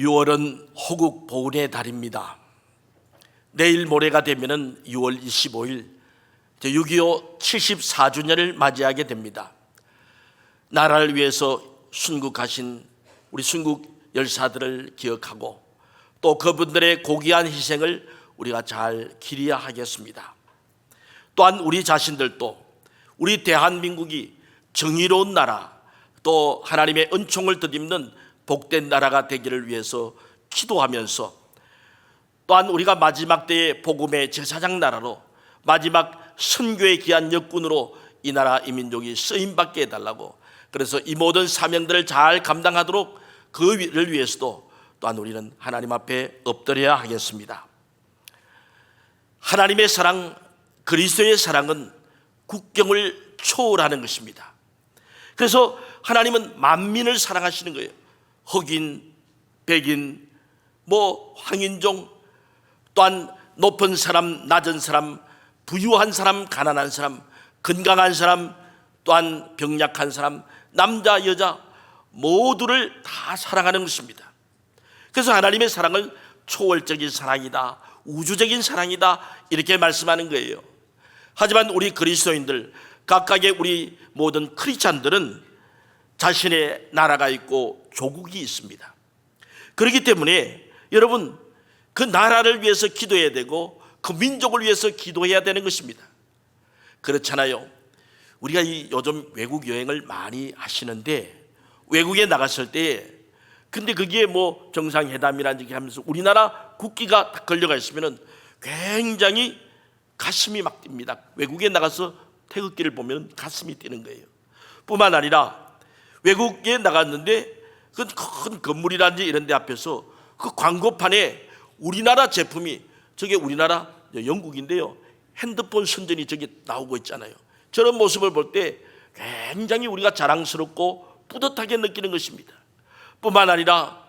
6월은 호국 보훈의 달입니다. 내일 모레가 되면은 6월 25일 6.25 74주년을 맞이하게 됩니다. 나라를 위해서 순국하신 우리 순국 열사들을 기억하고 또 그분들의 고귀한 희생을 우리가 잘 기리야 하겠습니다. 또한 우리 자신들도 우리 대한민국이 정의로운 나라 또 하나님의 은총을 덧입는 복된 나라가 되기를 위해서 기도하면서 또한 우리가 마지막 때의 복음의 제사장 나라로 마지막 선교의 귀한 역군으로 이 나라 이 민족이 쓰임 받게 해달라고 그래서 이 모든 사명들을 잘 감당하도록 그를 위해서도 또한 우리는 하나님 앞에 엎드려야 하겠습니다. 하나님의 사랑, 그리스도의 사랑은 국경을 초월하는 것입니다. 그래서 하나님은 만민을 사랑하시는 거예요. 흑인, 백인, 뭐 황인종, 또한 높은 사람, 낮은 사람, 부유한 사람, 가난한 사람, 건강한 사람, 또한 병약한 사람, 남자, 여자 모두를 다 사랑하는 것입니다. 그래서 하나님의 사랑을 초월적인 사랑이다, 우주적인 사랑이다 이렇게 말씀하는 거예요. 하지만 우리 그리스도인들 각각의 우리 모든 크리스찬들은 자신의 나라가 있고 조국이 있습니다. 그렇기 때문에 여러분 그 나라를 위해서 기도해야 되고 그 민족을 위해서 기도해야 되는 것입니다. 그렇잖아요. 우리가 이 요즘 외국 여행을 많이 하시는데 외국에 나갔을 때 근데 거기에 뭐 정상회담이라든지 하면서 우리나라 국기가 딱 걸려가 있으면은 굉장히 가슴이 막 뜁니다. 외국에 나가서 태극기를 보면 가슴이 뛰는 거예요. 뿐만 아니라 외국에 나갔는데 그 큰 건물이라든지 이런 데 앞에서 그 광고판에 우리나라 제품이 저게 우리나라 영국인데요. 핸드폰 선전이 저기 나오고 있잖아요. 저런 모습을 볼 때 굉장히 우리가 자랑스럽고 뿌듯하게 느끼는 것입니다. 뿐만 아니라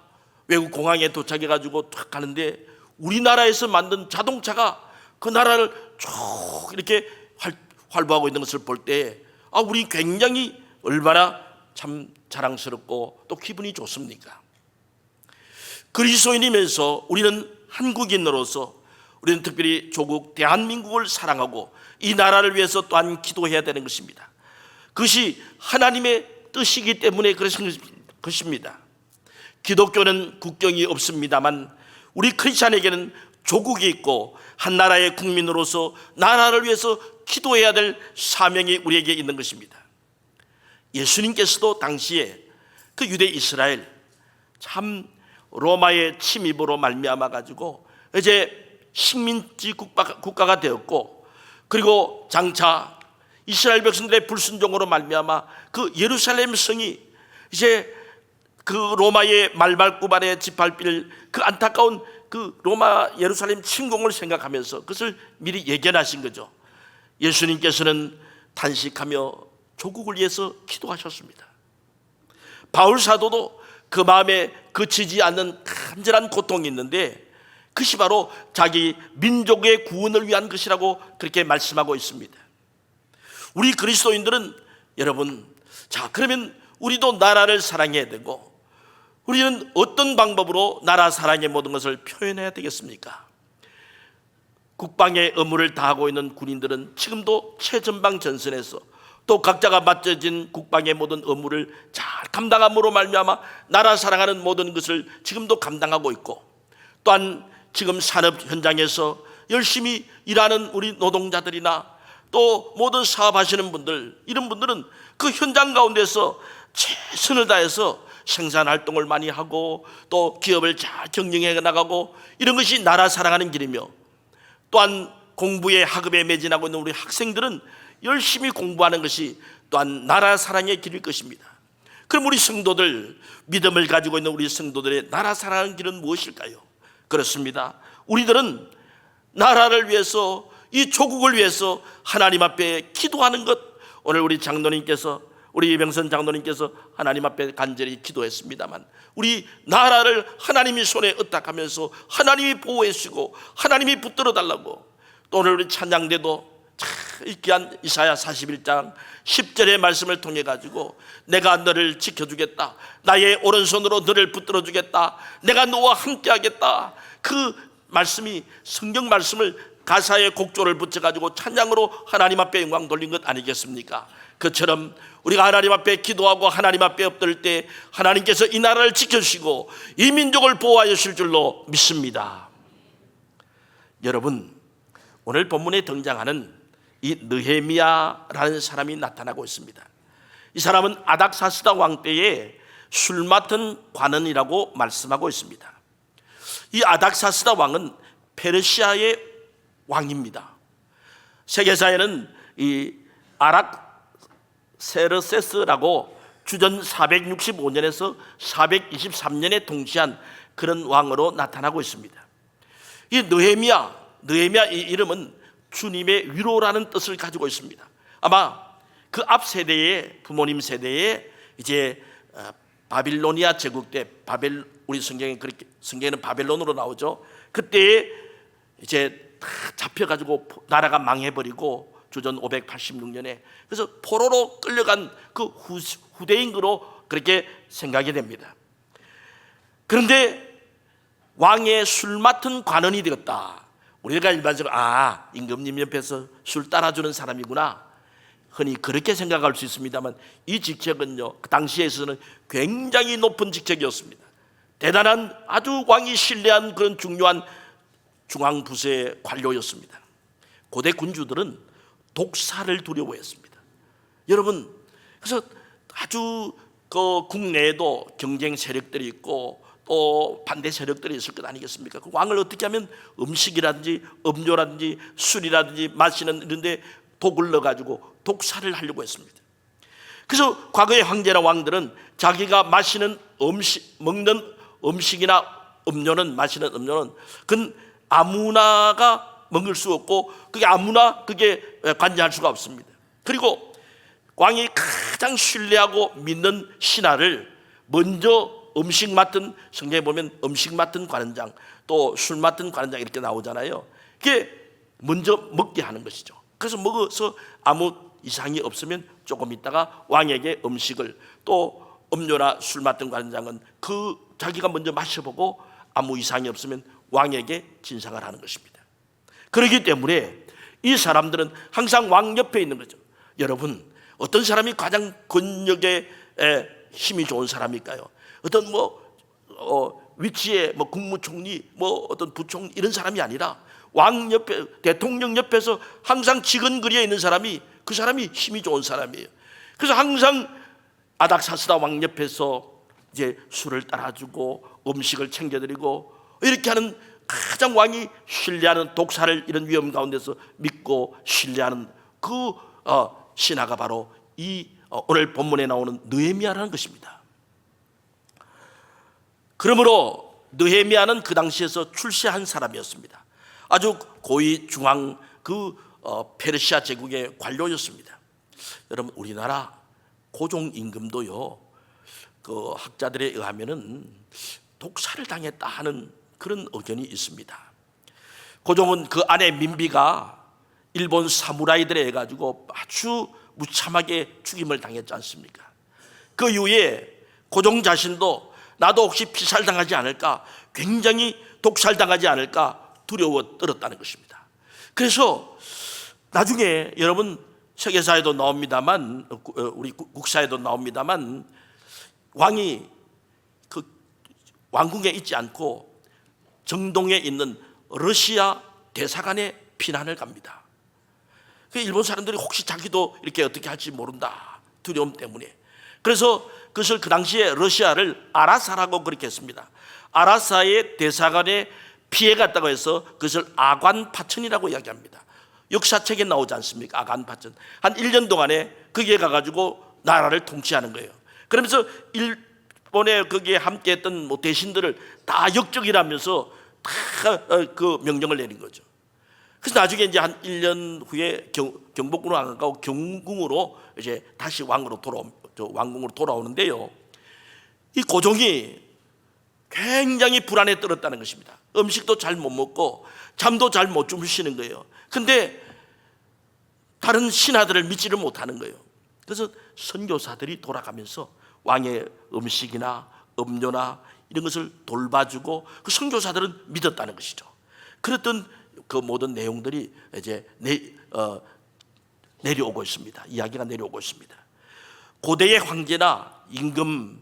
외국 공항에 도착해 가지고 탁 가는데 우리나라에서 만든 자동차가 그 나라를 쭉 이렇게 활, 활보하고 있는 것을 볼 때 아, 우리 굉장히 얼마나 참 자랑스럽고 또 기분이 좋습니까? 그리스도인이면서 우리는 한국인으로서 우리는 특별히 조국 대한민국을 사랑하고 이 나라를 위해서 또한 기도해야 되는 것입니다. 그것이 하나님의 뜻이기 때문에 그러신 것입니다. 기독교는 국경이 없습니다만 우리 크리스찬에게는 조국이 있고 한 나라의 국민으로서 나라를 위해서 기도해야 될 사명이 우리에게 있는 것입니다. 예수님께서도 당시에 그 유대 이스라엘 참 로마의 침입으로 말미암아 가지고 이제 식민지 국가, 국가 가 되었고 그리고 장차 이스라엘 백성들의 불순종으로 말미암아 그 예루살렘 성이 이제 그 로마의 말발굽안의 짓밟힐 그 안타까운 그 로마 예루살렘 침공을 생각하면서 그것을 미리 예견하신 거죠. 예수님께서는 단식하며 조국을 위해서 기도하셨습니다. 바울 사도도 그 마음에 그치지 않는 간절한 고통이 있는데 그것이 바로 자기 민족의 구원을 위한 것이라고 그렇게 말씀하고 있습니다. 우리 그리스도인들은 여러분, 자, 그러면 우리도 나라를 사랑해야 되고 우리는 어떤 방법으로 나라 사랑의 모든 것을 표현해야 되겠습니까? 국방의 의무를 다하고 있는 군인들은 지금도 최전방 전선에서 또 각자가 맡겨진 국방의 모든 의무를 잘 감당함으로 말미암아 나라 사랑하는 모든 것을 지금도 감당하고 있고 또한 지금 산업 현장에서 열심히 일하는 우리 노동자들이나 또 모든 사업하시는 분들 이런 분들은 그 현장 가운데서 최선을 다해서 생산 활동을 많이 하고 또 기업을 잘 경영해 나가고 이런 것이 나라 사랑하는 길이며 또한 공부에 학업에 매진하고 있는 우리 학생들은 열심히 공부하는 것이 또한 나라 사랑의 길일 것입니다. 그럼 우리 성도들 믿음을 가지고 있는 우리 성도들의 나라 사랑하는 길은 무엇일까요? 그렇습니다. 우리들은 나라를 위해서 이 조국을 위해서 하나님 앞에 기도하는 것 오늘 우리 장로님께서 우리 이병선 장로님께서 하나님 앞에 간절히 기도했습니다만 우리 나라를 하나님이 손에 의탁하면서 하나님이 보호해 주시고 하나님이 붙들어 달라고 또 오늘 우리 찬양대도 참이 귀한 이사야 41장 10절의 말씀을 통해 가지고 내가 너를 지켜주겠다. 나의 오른손으로 너를 붙들어 주겠다. 내가 너와 함께 하겠다. 그 말씀이 성경 말씀을 가사에 곡조를 붙여 가지고 찬양으로 하나님 앞에 영광 돌린 것 아니겠습니까? 그처럼 우리가 하나님 앞에 기도하고 하나님 앞에 엎드릴 때 하나님께서 이 나라를 지켜주시고 이 민족을 보호하여 주실 줄로 믿습니다. 여러분 오늘 본문에 등장하는 이 느헤미야라는 사람이 나타나고 있습니다. 이 사람은 아닥사스다 왕 때에 술 맡은 관원이라고 말씀하고 있습니다. 이 아닥사스다 왕은 페르시아의 왕입니다. 세계사에는 이 아락 세르세스라고 주전 465년에서 423년에 통치한 그런 왕으로 나타나고 있습니다. 이 느헤미야, 느헤미야 이 이름은 주님의 위로라는 뜻을 가지고 있습니다. 아마 그 앞 세대의 부모님 세대에 이제 어, 바빌로니아 제국 때 바벨 우리 성경에 그렇게 성경에는 바벨론으로 나오죠. 그때 이제 다 잡혀 가지고 나라가 망해 버리고 주전 586년에 그래서 포로로 끌려간 그 후, 후대인으로 그렇게 생각이 됩니다. 그런데 왕의 술 맡은 관원이 되었다. 우리가 일반적으로 아 임금님 옆에서 술 따라주는 사람이구나. 흔히 그렇게 생각할 수 있습니다만 이 직책은요 그 당시에서는 굉장히 높은 직책이었습니다. 대단한 아주 왕이 신뢰한 그런 중요한 중앙 부서의 관료였습니다. 고대 군주들은 독사를 두려워했습니다. 여러분 그래서 아주 그 국내에도 경쟁 세력들이 있고 또 반대 세력들이 있을 것 아니겠습니까? 그 왕을 어떻게 하면 음식이라든지 음료라든지 술이라든지 마시는 이런데 독을 넣어가지고 독사를 하려고 했습니다. 그래서 과거의 황제나 왕들은 자기가 마시는 음식 먹는 음식이나 음료는 마시는 음료는 그건 아무나가 먹을 수 없고 그게 아무나 그게 관여할 수가 없습니다. 그리고 왕이 가장 신뢰하고 믿는 신하를 먼저 음식 맡은 성경에 보면 음식 맡은 관원장 또 술 맡은 관원장 이렇게 나오잖아요. 그게 먼저 먹게 하는 것이죠. 그래서 먹어서 아무 이상이 없으면 조금 있다가 왕에게 음식을 또 음료나 술 맡은 관장은 그 자기가 먼저 마셔보고 아무 이상이 없으면 왕에게 진상을 하는 것입니다. 그렇기 때문에 이 사람들은 항상 왕 옆에 있는 거죠. 여러분 어떤 사람이 가장 권력에 에, 힘이 좋은 사람일까요? 어떤 뭐 어, 위치에 뭐 국무총리 뭐 어떤 부총리 이런 사람이 아니라 왕 옆에 대통령 옆에서 항상 지근거리에 있는 사람이 그 사람이 힘이 좋은 사람이에요. 그래서 항상 아닥사스다 왕 옆에서 이제 술을 따라주고 음식을 챙겨드리고 이렇게 하는 가장 왕이 신뢰하는 독사를 이런 위험 가운데서 믿고 신뢰하는 그 어, 신하가 바로 이 어, 오늘 본문에 나오는 느헤미야라는 것입니다. 그러므로 느헤미야는 그 당시에서 출세한 사람이었습니다. 아주 고위 중앙 그 어, 페르시아 제국의 관료였습니다. 여러분 우리나라 고종 임금도요 그 학자들에 의하면은 독사를 당했다 하는 그런 의견이 있습니다. 고종은 그 아내 민비가 일본 사무라이들에 해 가지고 아주 무참하게 죽임을 당했지 않습니까? 그 이후에 고종 자신도 나도 혹시 피살 당하지 않을까, 굉장히 독살 당하지 않을까 두려워 떨었다는 것입니다. 그래서 나중에 여러분 세계사에도 나옵니다만 어, 우리 국사에도 나옵니다만 왕이 그 왕궁에 있지 않고 정동에 있는 러시아 대사관에 피난을 갑니다. 그 일본 사람들이 혹시 자기도 이렇게 어떻게 할지 모른다 두려움 때문에 그래서 그것을 그 당시에 러시아를 아라사라고 그렇게 했습니다. 아라사의 대사관에 피해 갔다고 해서 그것을 아관 파천이라고 이야기합니다. 역사책에 나오지 않습니까? 아관 파천. 한 1년 동안에 거기에 가가지고 나라를 통치하는 거예요. 그러면서 일본에 거기에 함께 했던 뭐 대신들을 다 역적이라면서 다 그 명령을 내린 거죠. 그래서 나중에 이제 한 1년 후에 경, 경복궁으로 안 가고 경궁으로 이제 다시 왕으로 돌아 왕궁으로 돌아오는데요. 이 고종이 굉장히 불안에 떨었다는 것입니다. 음식도 잘 못 먹고 잠도 잘 못 주무시는 거예요. 근데 다른 신하들을 믿지를 못하는 거예요. 그래서 선교사들이 돌아가면서 왕의 음식이나 음료나 이런 것을 돌봐주고 그 선교사들은 믿었다는 것이죠. 그랬던 그 모든 내용들이 이제 내, 어, 내려오고 있습니다. 이야기가 내려오고 있습니다. 고대의 황제나 임금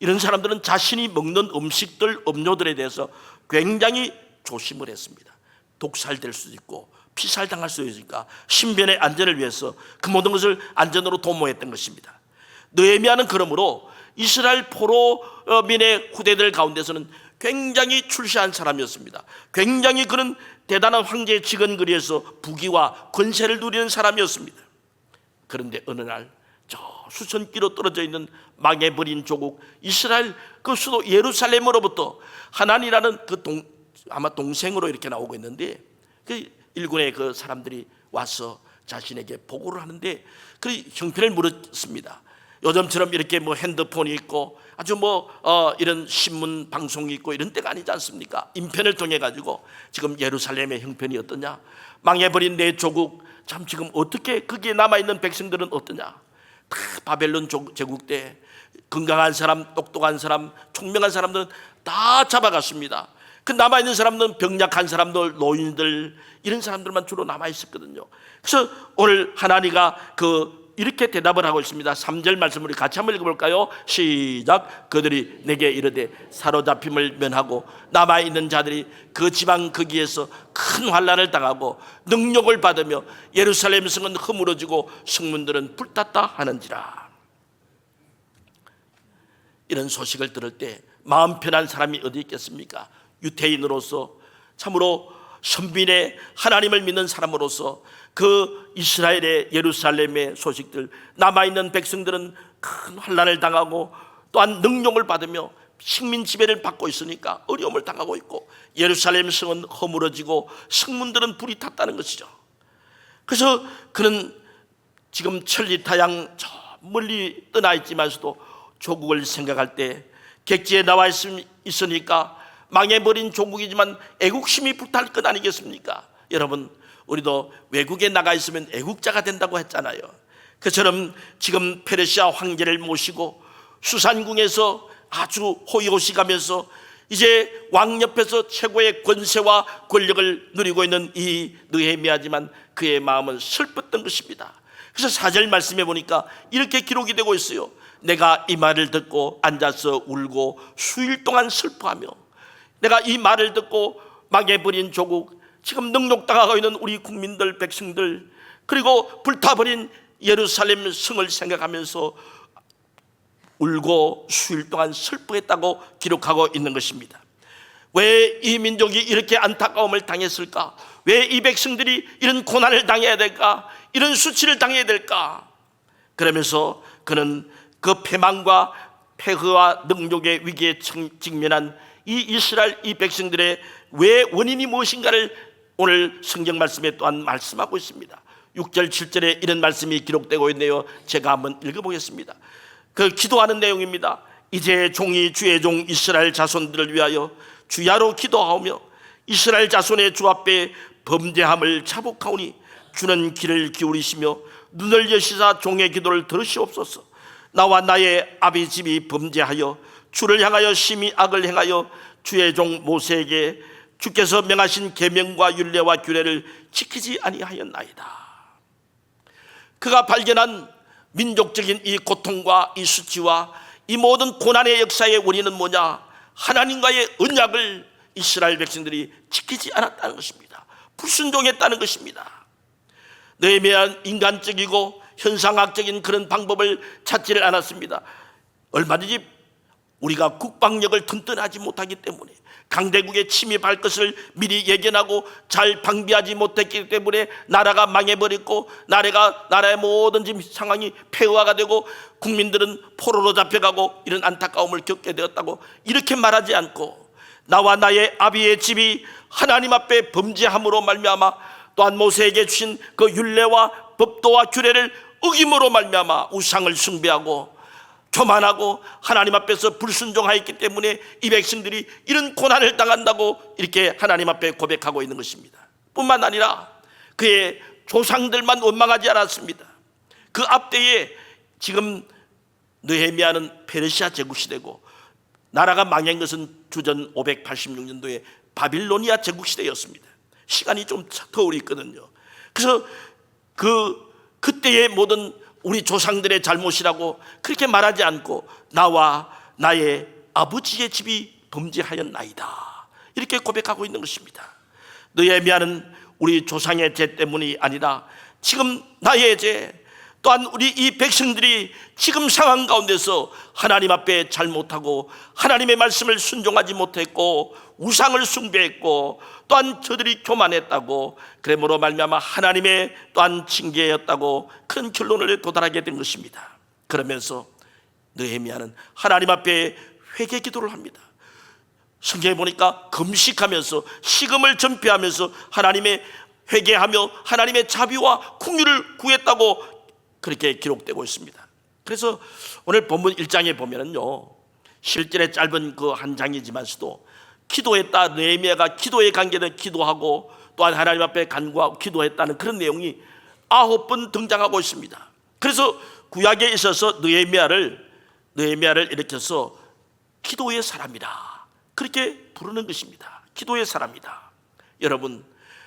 이런 사람들은 자신이 먹는 음식들, 음료들에 대해서 굉장히 조심을 했습니다. 독살될 수도 있고 피살 당할 수도 있으니까 신변의 안전을 위해서 그 모든 것을 안전으로 도모했던 것입니다. 느헤미야는 그러므로 이스라엘 포로민의 후대들 가운데서는 굉장히 출세한 사람이었습니다. 굉장히 그는 대단한 황제의 직원거리에서 부귀와 권세를 누리는 사람이었습니다. 그런데 어느 날 저 수천 킬로 떨어져 있는 망해버린 조국 이스라엘 그 수도 예루살렘으로부터 하나니라는 그 동, 아마 동생으로 이렇게 나오고 있는데 그 일군의 그 사람들이 와서 자신에게 보고를 하는데 그 형편을 물었습니다. 요즘처럼 이렇게 뭐 핸드폰이 있고 아주 뭐 어, 이런 신문 방송이 있고 이런 때가 아니지 않습니까? 인편을 통해 가지고 지금 예루살렘의 형편이 어떠냐? 망해버린 내 조국 참 지금 어떻게 거기에 남아 있는 백성들은 어떠냐? 다 바벨론 조- 제국 때 건강한 사람, 똑똑한 사람, 총명한 사람들은 다 잡아갔습니다. 그 남아 있는 사람들은 병약한 사람들, 노인들 이런 사람들만 주로 남아 있었거든요. 그래서 오늘 하나니가 그 이렇게 대답을 하고 있습니다. 3절 말씀 우리 같이 한번 읽어볼까요? 시작. 그들이 내게 이르되 사로잡힘을 면하고 남아 있는 자들이 그 지방 거기에서 큰 환란을 당하고 능력을 받으며 예루살렘 성은 허물어지고 성문들은 불탔다 하는지라. 이런 소식을 들을 때 마음 편한 사람이 어디 있겠습니까? 유태인으로서 참으로 선빈의 하나님을 믿는 사람으로서 그 이스라엘의 예루살렘의 소식들 남아 있는 백성들은 큰 환란을 당하고 또한 능력을 받으며 식민 지배를 받고 있으니까 어려움을 당하고 있고 예루살렘 성은 허물어지고 성문들은 불이 탔다는 것이죠. 그래서 그는 지금 천리타양 저 멀리 떠나 있지만서도 조국을 생각할 때 객지에 나와 있으니까 망해버린 조국이지만 애국심이 불탈 것 아니겠습니까? 여러분 우리도 외국에 나가 있으면 애국자가 된다고 했잖아요. 그처럼 지금 페르시아 황제를 모시고 수산궁에서 아주 호의호식하면서 이제 왕 옆에서 최고의 권세와 권력을 누리고 있는 이 느헤미야지만 그의 마음은 슬펐던 것입니다. 그래서 사절 말씀해 보니까 이렇게 기록이 되고 있어요. 내가 이 말을 듣고 앉아서 울고 수일 동안 슬퍼하며 내가 이 말을 듣고 망해버린 조국 지금 능욕당하고 있는 우리 국민들 백성들 그리고 불타버린 예루살렘 성을 생각하면서 울고 수일 동안 슬퍼했다고 기록하고 있는 것입니다. 왜 이 민족이 이렇게 안타까움을 당했을까? 왜 이 백성들이 이런 고난을 당해야 될까? 이런 수치를 당해야 될까? 그러면서 그는 그 패망과 폐허와 능력의 위기에 청- 직면한 이 이스라엘 이 백성들의 왜 원인이 무엇인가를 오늘 성경 말씀에 또한 말씀하고 있습니다. 6절 7절에 이런 말씀이 기록되고 있네요. 제가 한번 읽어보겠습니다. 그 기도하는 내용입니다. 이제 종이 주의 종 이스라엘 자손들을 위하여 주야로 기도하오며 이스라엘 자손의 주 앞에 범죄함을 자복하오니 주는 귀를 기울이시며 눈을 여시사 종의 기도를 들으시옵소서. 나와 나의 아비 집이 범죄하여 주를 향하여 심히 악을 행하여 주의 종 모세에게 주께서 명하신 계명과 율례와 규례를 지키지 아니하였나이다. 그가 발견한 민족적인 이 고통과 이 수치와 이 모든 고난의 역사의 원인은 뭐냐? 하나님과의 언약을 이스라엘 백성들이 지키지 않았다는 것입니다. 불순종했다는 것입니다. 느헤미야 인간적이고 현상학적인 그런 방법을 찾지를 않았습니다. 얼마든지 우리가 국방력을 튼튼하지 못하기 때문에 강대국의 침입할 것을 미리 예견하고 잘 방비하지 못했기 때문에 나라가 망해버렸고 나라가 나라의 모든 상황이 폐허화가 되고 국민들은 포로로 잡혀가고 이런 안타까움을 겪게 되었다고 이렇게 말하지 않고 나와 나의 아비의 집이 하나님 앞에 범죄함으로 말미암아 또한 모세에게 주신 그 율례와 법도와 규례를 어김으로 말미암아 우상을 숭배하고 교만하고 하나님 앞에서 불순종하였기 때문에 이 백성들이 이런 고난을 당한다고 이렇게 하나님 앞에 고백하고 있는 것입니다. 뿐만 아니라 그의 조상들만 원망하지 않았습니다. 그 앞대에 지금 느헤미야는 페르시아 제국 시대고 나라가 망한 것은 주전 586년도에 바빌로니아 제국 시대였습니다. 시간이 좀 터울이 있거든요. 그래서 그 그때의 모든 우리 조상들의 잘못이라고 그렇게 말하지 않고 나와 나의 아버지의 집이 범죄하였나이다. 이렇게 고백하고 있는 것입니다. 느헤미야는 우리 조상의 죄 때문이 아니라 지금 나의 죄 또한 우리 이 백성들이 지금 상황 가운데서 하나님 앞에 잘못하고 하나님의 말씀을 순종하지 못했고 우상을 숭배했고 또한 저들이 교만했다고 그러므로 말미암아 하나님의 또한 징계였다고 큰 결론을 도달하게 된 것입니다. 그러면서 느헤미야는 하나님 앞에 회개 기도를 합니다. 성경에 보니까 금식하면서 식음을 전폐하면서 하나님의 회개하며 하나님의 자비와 궁유를 구했다고 그렇게 기록되고 있습니다. 그래서 오늘 본문 1장에 보면은요. 실전에 짧은 그 한 장이지만서도 기도했다 느헤미야가 기도에 관계된 기도하고 또한 하나님 앞에 간구하고 기도했다는 그런 내용이 아홉 번 등장하고 있습니다. 그래서 구약에 있어서 느헤미야를 느헤미야를 일으켜서 기도의 사람이다. 그렇게 부르는 것입니다. 기도의 사람이다. 여러분,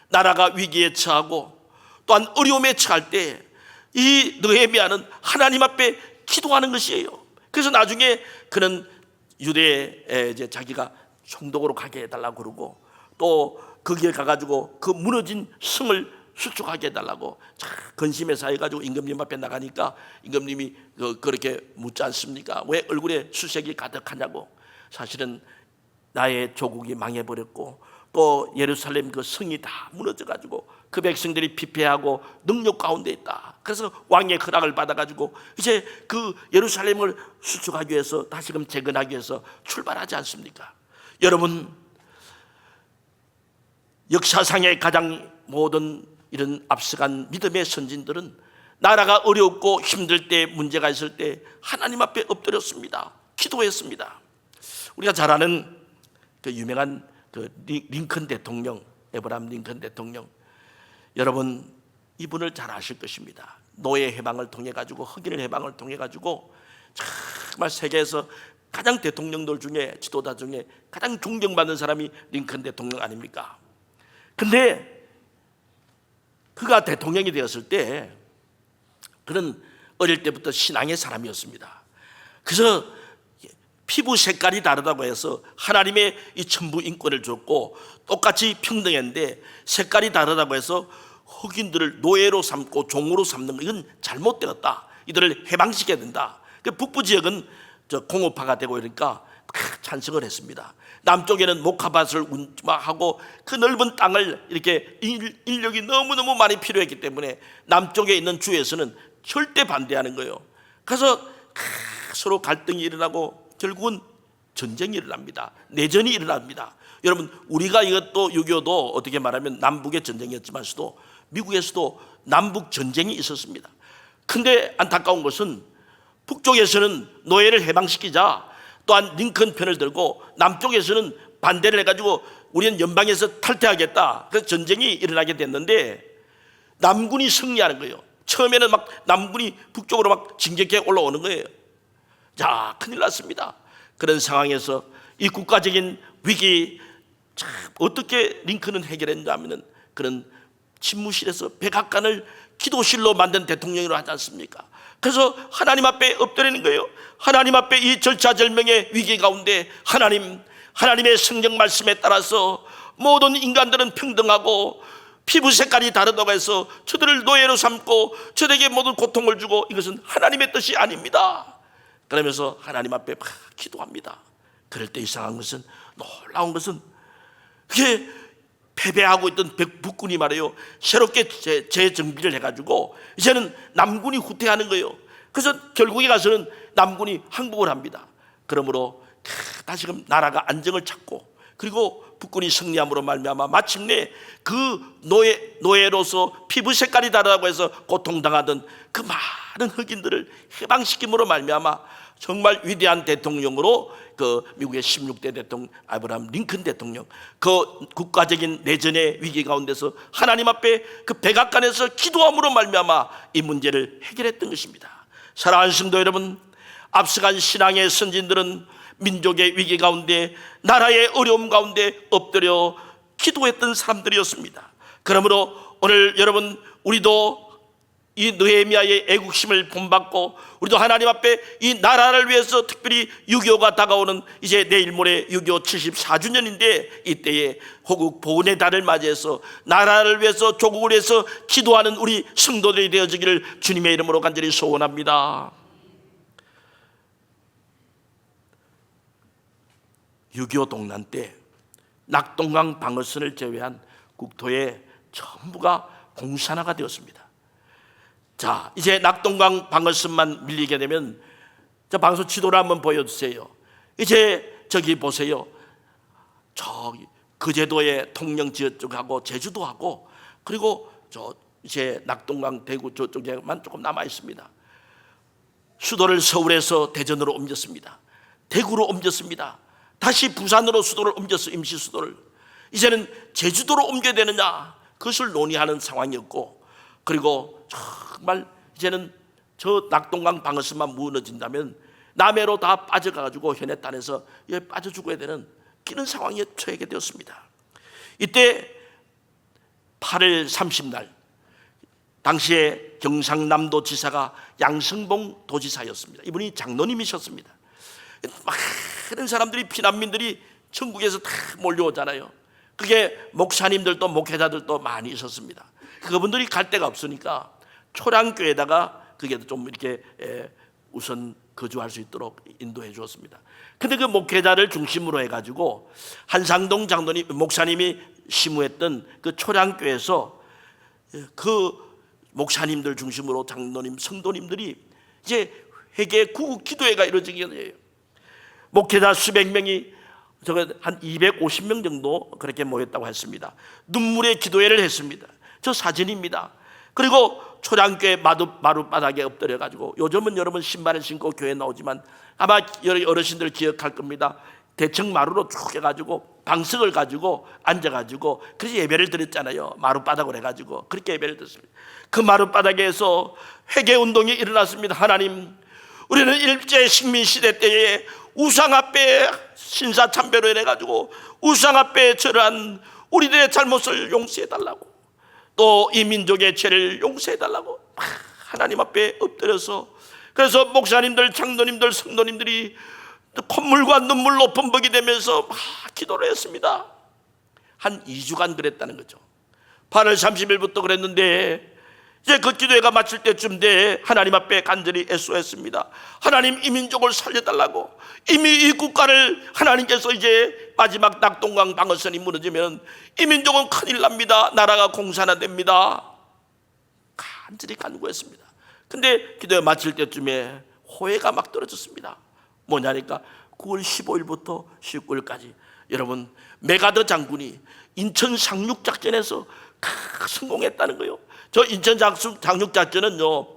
나라가 위기에 처하고 또한 어려움에 처할 때 이 느헤미야는 하나님 앞에 기도하는 것이에요. 그래서 나중에 그는 유대에 이제 자기가 총독으로 가게 해달라고 그러고 또 거기에 가가지고 그 무너진 성을 수축하게 해달라고 자, 근심해서 해가지고 임금님 앞에 나가니까 임금님이 그- 그렇게 묻지 않습니까? 왜 얼굴에 수색이 가득하냐고 사실은 나의 조국이 망해버렸고 또 예루살렘 그 성이 다 무너져가지고 그 백성들이 피폐하고 능력 가운데 있다. 그래서 왕의 허락을 받아가지고 이제 그 예루살렘을 수축하기 위해서 다시금 재건하기 위해서 출발하지 않습니까? 여러분 역사상의 가장 모든 이런 앞서간 믿음의 선진들은 나라가 어렵고 힘들 때 문제가 있을 때 하나님 앞에 엎드렸습니다. 기도했습니다. 우리가 잘 아는 그 유명한 그 리- 링컨 대통령, 에브람 링컨 대통령. 여러분 이분을 잘 아실 것입니다. 노예 해방을 통해 가지고 흑인 해방을 통해 가지고 정말 세계에서 가장 대통령들 중에 지도자 중에 가장 존경받는 사람이 링컨 대통령 아닙니까? 근데 그가 대통령이 되었을 때 그는 어릴 때부터 신앙의 사람이었습니다. 그래서 피부 색깔이 다르다고 해서 하나님의 이 천부 인권을 줬고 똑같이 평등했는데 색깔이 다르다고 해서 흑인들을 노예로 삼고 종으로 삼는 거 이건 잘못되었다. 이들을 해방시켜야 된다. 그 북부 지역은 저 공업화가 되고 이러니까 다 찬성을 했습니다. 남쪽에는 목화밭을 하고 그 넓은 땅을 이렇게 인- 인력이 너무너무 많이 필요했기 때문에 남쪽에 있는 주에서는 절대 반대하는 거예요. 그래서 서로 갈등이 일어나고 결국은 전쟁이 일어납니다. 내전이 일어납니다. 여러분 우리가 이것도 6.25도 어떻게 말하면 남북의 전쟁이었지만서도 미국에서도 남북 전쟁이 있었습니다. 근데 안타까운 것은 북쪽에서는 노예를 해방시키자 또한 링컨 편을 들고 남쪽에서는 반대를 해가지고 우리는 연방에서 탈퇴하겠다. 그래서 전쟁이 일어나게 됐는데 남군이 승리하는 거예요. 처음에는 막 남군이 북쪽으로 막 진격해 올라오는 거예요. 자, 큰일 났습니다. 그런 상황에서 이 국가적인 위기 참 어떻게 링컨은 해결했냐 하면은 그런 집무실에서 백악관을 기도실로 만든 대통령으로 하지 않습니까? 그래서 하나님 앞에 엎드리는 거예요. 하나님 앞에 이 절차절명의 위기 가운데 하나님, 하나님의 성경 말씀에 따라서 모든 인간들은 평등하고 피부 색깔이 다르다고 해서 저들을 노예로 삼고 저들에게 모든 고통을 주고 이것은 하나님의 뜻이 아닙니다. 그러면서 하나님 앞에 막 기도합니다. 그럴 때 이상한 것은 놀라운 것은 그게 패배하고 있던 백- 북군이 말이에요. 새롭게 재- 재정비를 해가지고 이제는 남군이 후퇴하는 거예요. 그래서 결국에 가서는 남군이 항복을 합니다. 그러므로 크, 다시금 나라가 안정을 찾고 그리고 북군이 승리함으로 말미암아 마침내 그 노예 노예로서 피부 색깔이 다르다고 해서 고통당하던 그 많은 흑인들을 해방시킴으로 말미암아 정말 위대한 대통령으로 그 미국의 16대 대통령 아브라함 링컨 대통령 그 국가적인 내전의 위기 가운데서 하나님 앞에 그 백악관에서 기도함으로 말미암아 이 문제를 해결했던 것입니다. 사랑하는 성도 여러분, 앞서간 신앙의 선진들은 민족의 위기 가운데 나라의 어려움 가운데 엎드려 기도했던 사람들이었습니다. 그러므로 오늘 여러분 우리도 이 느헤미야의 애국심을 본받고 우리도 하나님 앞에 이 나라를 위해서 특별히 6.25가 다가오는 이제 내일 모레 6.25 74주년인데 이때에 호국 보훈의 달을 맞이해서 나라를 위해서 조국을 위해서 기도하는 우리 성도들이 되어지기를 주님의 이름으로 간절히 소원합니다. 6.25 동란 때 낙동강 방어선을 제외한 국토의 전부가 공산화가 되었습니다. 자, 이제 낙동강 방어선만 밀리게 되면 저 방송 지도를 한번 보여주세요. 이제 저기 보세요. 저기 거제도의 통영 지역 쪽하고 제주도하고 그리고 저 이제 낙동강 대구 저쪽에만 조금 남아 있습니다. 수도를 서울에서 대전으로 옮겼습니다. 대구로 옮겼습니다. 다시 부산으로 수도를 옮겼어 임시 수도를. 이제는 제주도로 옮겨야 되느냐 그것을 논의하는 상황이었고 그리고 정말 이제는 저 낙동강 방어선만 무너진다면 남해로 다 빠져가지고 현해 땅에서 예, 빠져 죽어야 되는 그런 상황에 처하게 되었습니다. 이때 8월 30날 당시에 경상남도 지사가 양승봉 도지사였습니다. 이분이 장로님이셨습니다. 많은 사람들이 피난민들이 전국에서 다 몰려오잖아요. 그게 목사님들도 목회자들도 많이 있었습니다. 그분들이 갈 데가 없으니까 초량교에다가 그게 좀 이렇게 에, 우선 거주할 수 있도록 인도해 주었습니다. 근데 그 목회자를 중심으로 해가지고 한상동 장로님 목사님이 심우했던 그 초량교에서 그 목사님들 중심으로 장로님 성도님들이 이제 회개 구국 기도회가 이루어지게 돼요. 목회자 수백 명이 저거 한 250명 정도 그렇게 모였다고 했습니다. 눈물의 기도회를 했습니다. 저 사진입니다. 그리고 초량교회 마루, 마룻바닥에 엎드려 가지고 요즘은 여러분 신발을 신고 교회 나오지만 아마 어르신들 기억할 겁니다. 대청 마루로 쭉 해가지고 방석을 가지고 앉아가지고 그래서 예배를 드렸잖아요. 마룻바닥으로 해가지고 그렇게 예배를 드렸습니다. 그 마룻바닥에서 회개 운동이 일어났습니다. 하나님, 우리는 일제 식민 시대 때에 우상 앞에 신사 참배로 해가지고 우상 앞에 절한 우리들의 잘못을 용서해 달라고 또 이 민족의 죄를 용서해 달라고 하나님 앞에 엎드려서 그래서 목사님들, 장로님들, 성도님들이 콧물과 눈물로 범벅이 되면서 막 기도를 했습니다. 한 2주간 그랬다는 거죠. 8월 30일부터 그랬는데 이제 그 기도회가 마칠 때쯤 돼 하나님 앞에 간절히 애소했습니다. 하나님 이 민족을 살려달라고 이미 이 국가를 하나님께서 이제 마지막 낙동강 방어선이 무너지면 이 민족은 큰일 납니다. 나라가 공산화됩니다. 간절히 간구했습니다. 근데 기도회 마칠 때쯤에 호해가 막 떨어졌습니다. 뭐냐니까 9월 15일부터 19일까지 여러분 메가더 장군이 인천 상륙 작전에서 성공했다는 거예요. 저 인천 상륙 작전은요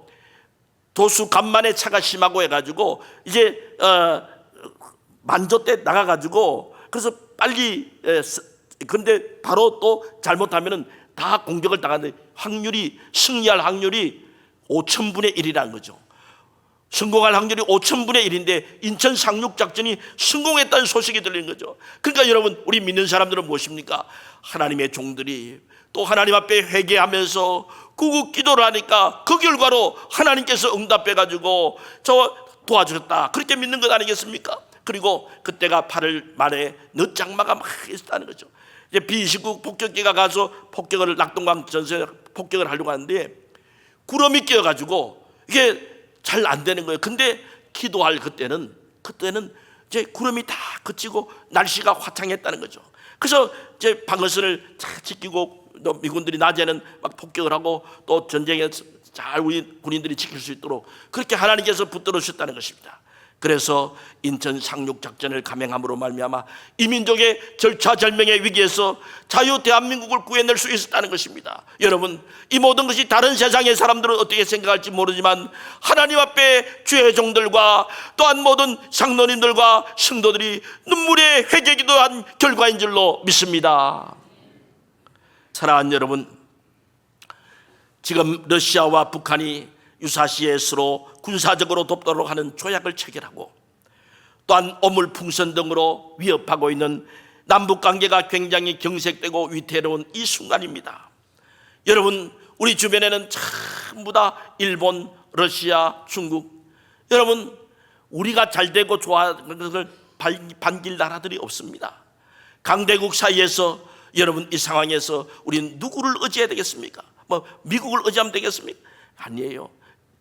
도수 간만에 차가 심하고 해가지고 이제 어, 만조 때 나가가지고 그래서 빨리 에, 근데 바로 또 잘못하면은 다 공격을 당하는 확률이 승리할 확률이 5천 분의 1이라는 거죠. 성공할 확률이 5천 분의 1인데 인천 상륙 작전이 성공했다는 소식이 들리는 거죠. 그러니까 여러분 우리 믿는 사람들은 무엇입니까? 하나님의 종들이 또 하나님 앞에 회개하면서 구국 기도를 하니까 그 결과로 하나님께서 응답해 가지고 저 도와주셨다. 그렇게 믿는 것 아니겠습니까? 그리고 그때가 8월 말에 늦장마가 막 있었다는 거죠. 이제 B29 폭격기가 가서 폭격을 낙동강 전선에 폭격을 하려고 하는데 구름이 끼어 가지고 이게 잘 안 되는 거예요. 근데 기도할 그때는 그때는 이제 구름이 다 그치고 날씨가 화창했다는 거죠. 그래서 이제 방어선을 잘 지키고 또 미군들이 낮에는 막 폭격을 하고 또 전쟁에 잘 우리 군인들이 지킬 수 있도록 그렇게 하나님께서 붙들어 주셨다는 것입니다. 그래서 인천 상륙 작전을 감행함으로 말미암아 이 민족의 절차절명의 위기에서 자유 대한민국을 구해낼 수 있었다는 것입니다. 여러분, 이 모든 것이 다른 세상의 사람들은 어떻게 생각할지 모르지만 하나님 앞에 주의 종들과 또한 모든 상노님들과 성도들이 눈물의 회개기도한 결과인 줄로 믿습니다. 사랑하는 여러분, 지금 러시아와 북한이 유사시에 서로 군사적으로 돕도록 하는 조약을 체결하고 또한 오물풍선 등으로 위협하고 있는 남북 관계가 굉장히 경색되고 위태로운 이 순간입니다. 여러분, 우리 주변에는 전부 다 일본, 러시아, 중국. 여러분, 우리가 잘 되고 좋아하는 것을 반- 반길 나라들이 없습니다. 강대국 사이에서 여러분 이 상황에서 우리는 누구를 의지해야 되겠습니까? 뭐 미국을 의지하면 되겠습니까? 아니에요.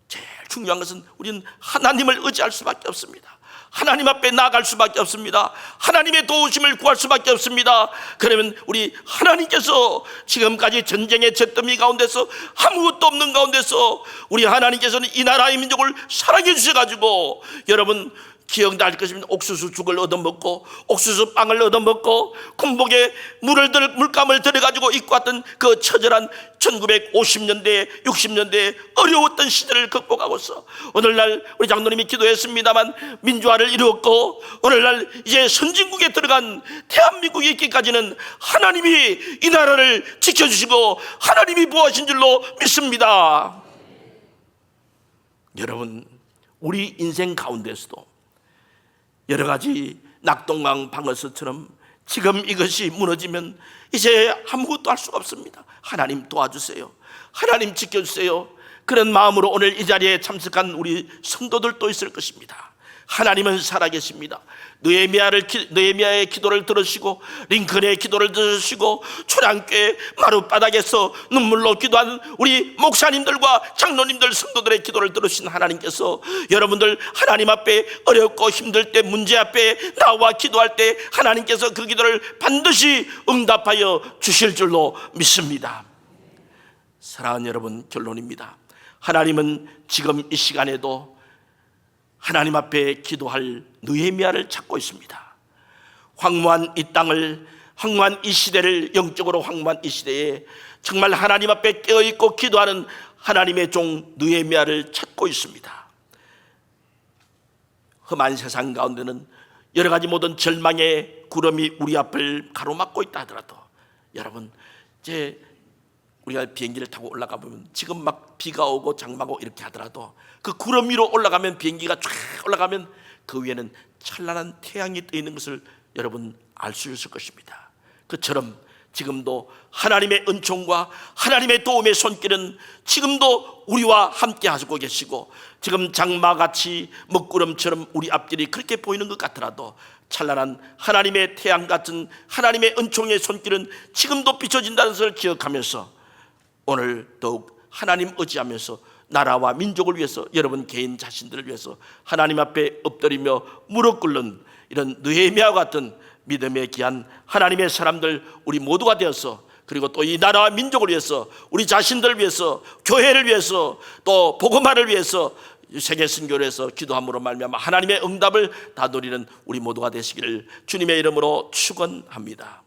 제일 중요한 것은 우리는 하나님을 의지할 수밖에 없습니다. 하나님 앞에 나아갈 수밖에 없습니다. 하나님의 도우심을 구할 수밖에 없습니다. 그러면 우리 하나님께서 지금까지 전쟁의 잿더미 가운데서 아무것도 없는 가운데서 우리 하나님께서는 이 나라의 민족을 사랑해 주셔가지고 여러분 기억날 것입니다. 옥수수 죽을 얻어먹고 옥수수 빵을 얻어먹고 군복에 물을 들 물감을 들여가지고 입고 왔던 그 처절한 1950년대 60년대 어려웠던 시대를 극복하고서 오늘날 우리 장로님이 기도했습니다만 민주화를 이루었고 오늘날 이제 선진국에 들어간 대한민국에 있기까지는 하나님이 이 나라를 지켜주시고 하나님이 보호하신 줄로 믿습니다. 여러분 우리 인생 가운데서도 여러 가지 낙동강 방어서처럼 지금 이것이 무너지면 이제 아무것도 할 수가 없습니다. 하나님 도와주세요. 하나님 지켜주세요. 그런 마음으로 오늘 이 자리에 참석한 우리 성도들도 있을 것입니다. 하나님은 살아계십니다. 느헤미야를 기- 느헤미야의 기도를 들으시고 링컨의 기도를 들으시고 초량교회 마룻바닥에서 눈물로 기도한 우리 목사님들과 장로님들 성도들의 기도를 들으신 하나님께서 여러분들 하나님 앞에 어렵고 힘들 때 문제 앞에 나와 기도할 때 하나님께서 그 기도를 반드시 응답하여 주실 줄로 믿습니다. 사랑하는 여러분 결론입니다. 하나님은 지금 이 시간에도 하나님 앞에 기도할 느헤미야를 찾고 있습니다. 황무한 이 땅을 황무한 이 시대를 영적으로 황무한 이 시대에 정말 하나님 앞에 깨어 있고 기도하는 하나님의 종 느헤미야를 찾고 있습니다. 험한 세상 가운데는 여러 가지 모든 절망의 구름이 우리 앞을 가로막고 있다 하더라도 여러분 이제 우리가 비행기를 타고 올라가 보면 지금 막 비가 오고 장마고 이렇게 하더라도 그 구름 위로 올라가면 비행기가 쫙 올라가면 그 위에는 찬란한 태양이 떠 있는 것을 여러분 알 수 있을 것입니다. 그처럼 지금도 하나님의 은총과 하나님의 도움의 손길은 지금도 우리와 함께 하고 계시고 지금 장마같이 먹구름처럼 우리 앞길이 그렇게 보이는 것 같더라도 찬란한 하나님의 태양 같은 하나님의 은총의 손길은 지금도 비춰진다는 것을 기억하면서 오늘 더욱 하나님 의지하면서 나라와 민족을 위해서 여러분 개인 자신들을 위해서 하나님 앞에 엎드리며 무릎 꿇는 이런 느헤미야 같은 믿음의 귀한 하나님의 사람들 우리 모두가 되어서 그리고 또 이 나라와 민족을 위해서 우리 자신들을 위해서 교회를 위해서 또 복음화를 위해서 세계 선교를 해서 기도함으로 말미암아 하나님의 응답을 다 누리는 우리 모두가 되시기를 주님의 이름으로 축원합니다.